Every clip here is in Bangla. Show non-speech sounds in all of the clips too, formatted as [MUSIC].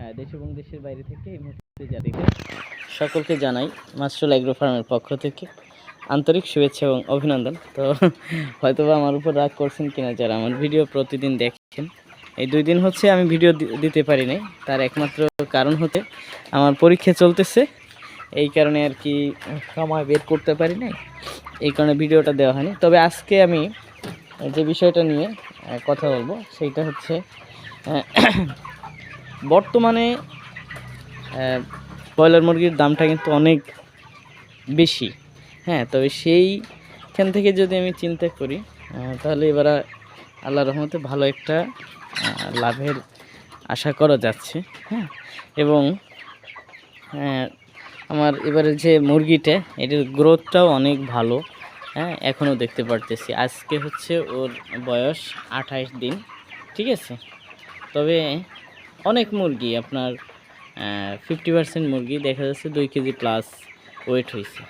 হ্যাঁ, দেশ এবং দেশের বাইরে থেকে এই মুহূর্তে যা দেখে সকলকে জানাই মাস্ট্রল অ্যাগ্রো ফার্মের পক্ষ থেকে আন্তরিক শুভেচ্ছা এবং অভিনন্দন। তো হয়তোবা আমার উপর রাগ করছেন কিনা যারা আমার ভিডিও প্রতিদিন দেখেন এই দুই দিন হচ্ছে আমি ভিডিও দিতে পারি নাই। তার একমাত্র কারণ হতে আমার পরীক্ষা চলতেছে। এই কারণে আর কি সময় বের করতে পারি নাই। এই কারণে ভিডিওটা দেওয়া হয়নি। তবে আজকে আমি যে বিষয়টা নিয়ে কথা বলব সেইটা হচ্ছে বর্তমানে ব্রয়লার মুরগির দামটা কিন্তু অনেক বেশি। হ্যাঁ তবে সেইখান থেকে যদি আমি চিন্তা করি তাহলে এবার আল্লাহ রহমতে ভালো একটা লাভের আশা করা যাচ্ছে হ্যাঁ। এবং আমার এবারে যে মুরগিটা, এটার গ্রোথটাও অনেক ভালো হ্যাঁ এখনও দেখতে পারতেছি। আজকে হচ্ছে ওর বয়স আঠাইশ দিন, ঠিক আছে? তবে অনেক মুরগি, আপনার ফিফটি পার্সেন্ট মুরগি, দেখা যাচ্ছে দুই কেজি প্লাস ওয়েট হয়েছে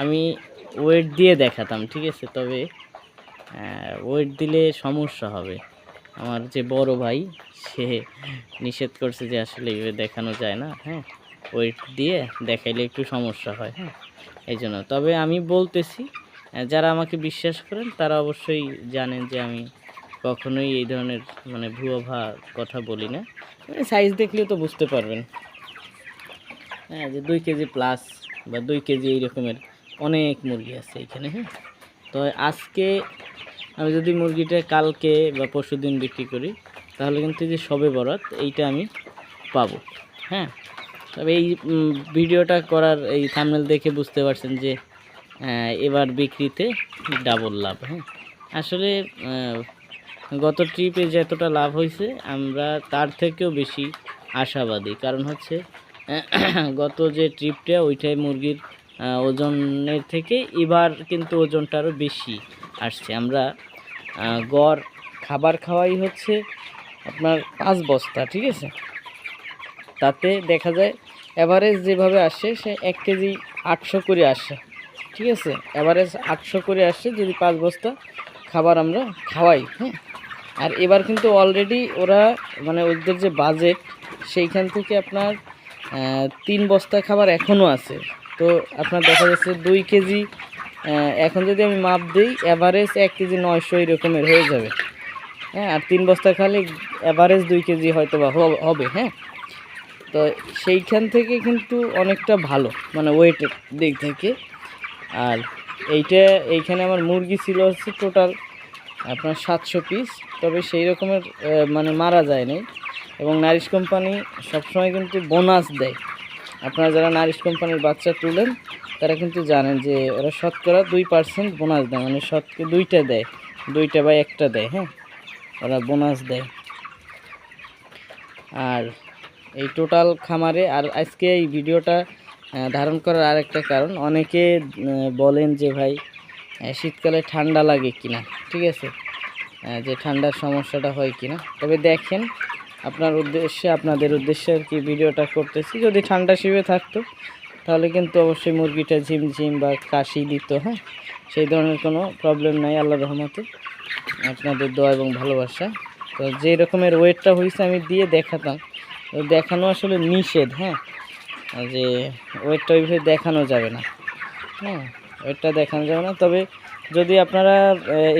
আমি ওয়েট দিয়ে দেখাতাম, ঠিক আছে? তবে ওয়েট দিলে সমস্যা হবে। আমার যে বড় ভাই, সে নিষেধ করছে যে আসলে এভাবে দেখানো যায় না হ্যাঁ? ওয়েট দিয়ে দেখাইলে একটু সমস্যা হয় হ্যাঁ? এই জন্য তবে আমি বলতেছি যারা আমাকে বিশ্বাস করেন, তারা অবশ্যই জানেন যে আমি কখনোই এই ধরনের মানে ভুয়া ভা কথা বলি না। মানে সাইজ দেখলেও তো বুঝতে পারবেন। হ্যাঁ যে দুই কেজি প্লাস বা দুই কেজি এই রকমের অনেক মুরগি আছে এখানে হ্যাঁ। তো আজকে আমি যদি মুরগিটা কালকে বা পরশু দিন বিক্রি করি, তাহলে কিন্তু যে সবে বরাত, এইটা আমি পাবো হ্যাঁ। তবে এই ভিডিওটা করার এই থাম্বনেল দেখে বুঝতে পারছেন যে এবার বিক্রিতে ডাবল লাভ হ্যাঁ। আসলে গত ট্রিপে যতটা লাভ হয়েছে, আমরা তার থেকেও বেশি আশাবাদী। কারণ হচ্ছে, [CLEARS THROAT] গত যে ট্রিপটা, ওইটাই মুরগির ওজনের থেকে এবার কিন্তু ওজনটা আরও বেশি আসছে। আমরা গড়, খাবার খাওয়াই হচ্ছে আপনার পাঁচ বস্তা, ঠিক আছে? তাতে দেখা যায় অ্যাভারেজ যেভাবে আসে, সে এক কেজি আটশো করে আসে, ঠিক আছে? অ্যাভারেজ আটশো করে আসে, যদি পাঁচ বস্তা খাবার আমরা খাওয়াই হ্যাঁ? আর এবার কিন্তু অলরেডি ওরা মানে ওদের যে বাজেট সেইখান থেকে আপনার তিন বস্তা খাবার এখনও আছে। তো আপনার দেখা যাচ্ছে দুই কেজি এখন যদি আমি মাপ দিই অ্যাভারেজ এক কেজি নয়শো এরকমের হয়ে যাবে। হ্যাঁ আর তিন বস্তা খালে অ্যাভারেজ দুই কেজি হয়তো বা হব- হ্যাঁ। তো সেইখান থেকে কিন্তু অনেকটা ভালো মানে ওয়েটের দিক থেকে। আর এইটা, এইখানে আমার মুরগি ছিল হচ্ছে টোটাল আপনার সাতশো পিস তবে সেই রকমের মানে মারা যায় নাই। এবং নারিশ কোম্পানি সবসময় কিন্তু বোনাস দেয়। আপনারা যারা নারিশ কোম্পানির বাচ্চা তুলেন, তারা কিন্তু জানেন যে ওরা শতকরা দুই পার্সেন্ট বোনাস দেয় মানে শতকে দুইটা দেয়, দুইটা বা একটা দেয় হ্যাঁ? ওরা বোনাস দেয়। আর এই টোটাল খামারে, আর আজকে এই ভিডিওটা ধারণ করার আরেকটা কারণ, অনেকে বলেন যে ভাই শীতকালে ঠান্ডা লাগে কিনা। ঠিক আছে? যে ঠান্ডার সমস্যাটা হয় কিনা। তবে দেখেন, আপনার উদ্দেশ্যে, আপনাদের উদ্দেশ্যে আর কি ভিডিওটা করতেছি। যদি ঠান্ডা শিবে থাকতো, তাহলে কিন্তু অবশ্যই মুরগিটা ঝিমঝিম বা কাশি দিত হ্যাঁ? সেই ধরনের কোনো প্রবলেম নাই আল্লাহ রহমতে। আপনাদের দোয়া এবং ভালোবাসা। তো যে রকমের ওয়েটটা হয়েছে আমি দিয়ে দেখাতাম। তো দেখানো আসলে নিষেধ হ্যাঁ? যে ওয়েটটা ওইভাবে দেখানো যাবে না। হ্যাঁ ওয়েটটা দেখানো যাবে না। তবে যদি আপনারা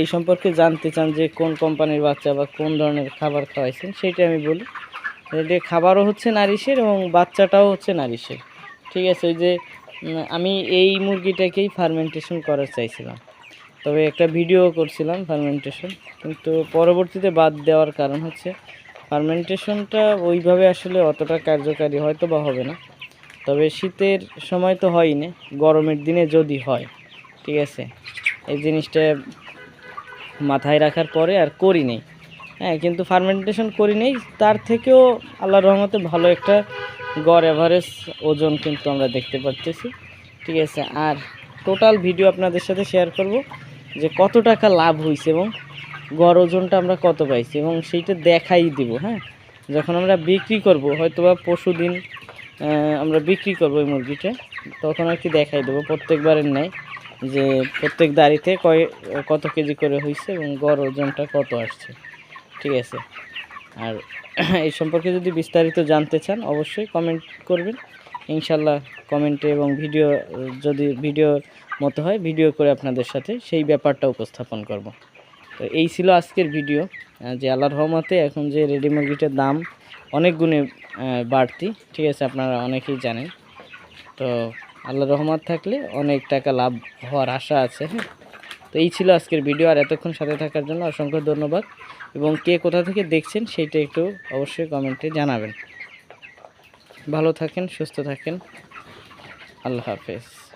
এই সম্পর্কে জানতে চান যে কোন কোম্পানির বাচ্চা বা কোন ধরনের খাবার খাওয়াইছেন সেইটা আমি বলি। যে খাবারও হচ্ছে নারিশের এবং বাচ্চাটাও হচ্ছে নারিশের। ঠিক আছে, ওই যে আমি এই মুরগিটাকেই ফার্মেন্টেশন করার চাইছিলাম। তবে একটা ভিডিও করছিলাম ফার্মেন্টেশন কিন্তু পরবর্তীতে বাদ দেওয়ার কারণ হচ্ছে ফার্মেন্টেশনটা ওইভাবে আসলে অতটা কার্যকারী হয়তো বা হবে না। তবে শীতের সময় তো হয়ই না, গরমের দিনে যদি হয়, ঠিক আছে। এই জিনিসটা মাথায় রাখার পরে আর করি নেই। হ্যাঁ কিন্তু ফার্মেন্টেশন করি নেই, তার থেকেও আল্লাহ রহমতে ভালো একটা গড় অ্যাভারেজ ওজন কিন্তু আমরা দেখতে পাচ্তেছি ঠিক আছে, আর টোটাল ভিডিও আপনাদের সাথে শেয়ার করব যে কত টাকা লাভ হয়েছে এবং গড় ওজনটা আমরা কত পাইছি এবং সেইটা দেখাই দিব হ্যাঁ। যখন আমরা বিক্রি করব হয়তো বা পরশু দিন আমরা বিক্রি করব এই মুরগিটা, তখন আর কি দেখাই দেবো, প্রত্যেকবারের নেয় যে প্রত্যেক দাড়িতে কয়, কত কেজি করে হয়েছে এবং গড় ওজনটা কত আসছে? ঠিক আছে? আর [CLEARS THROAT] এই সম্পর্কে যদি বিস্তারিত জানতে চান, অবশ্যই কমেন্ট করবেন। ইনশাল্লাহ কমেন্টে এবং ভিডিও যদি ভিডিওর মতো হয় ভিডিও করে আপনাদের সাথে সেই ব্যাপারটা উপস্থাপন করব। তো এই ছিল আজকের ভিডিও যে আল্লাহর রহমতে এখন যে রেডি মুরগিটার দাম অনেক গুণে বাড়তি। ঠিক আছে, আপনারা অনেকেই জানেন। তো আল্লাহর রহমত থাকলে অনেক টাকা লাভ হওয়ার আশা আছে হ্যাঁ? তো এই ছিল আজকের ভিডিও আর এতক্ষণ সাথে থাকার জন্য অসংখ্য ধন্যবাদ। এবং কে কোথা থেকে দেখছেন সেইটা একটু অবশ্যই কমেন্টে জানাবেন। ভালো থাকেন, সুস্থ থাকেন। আল্লাহ হাফেজ।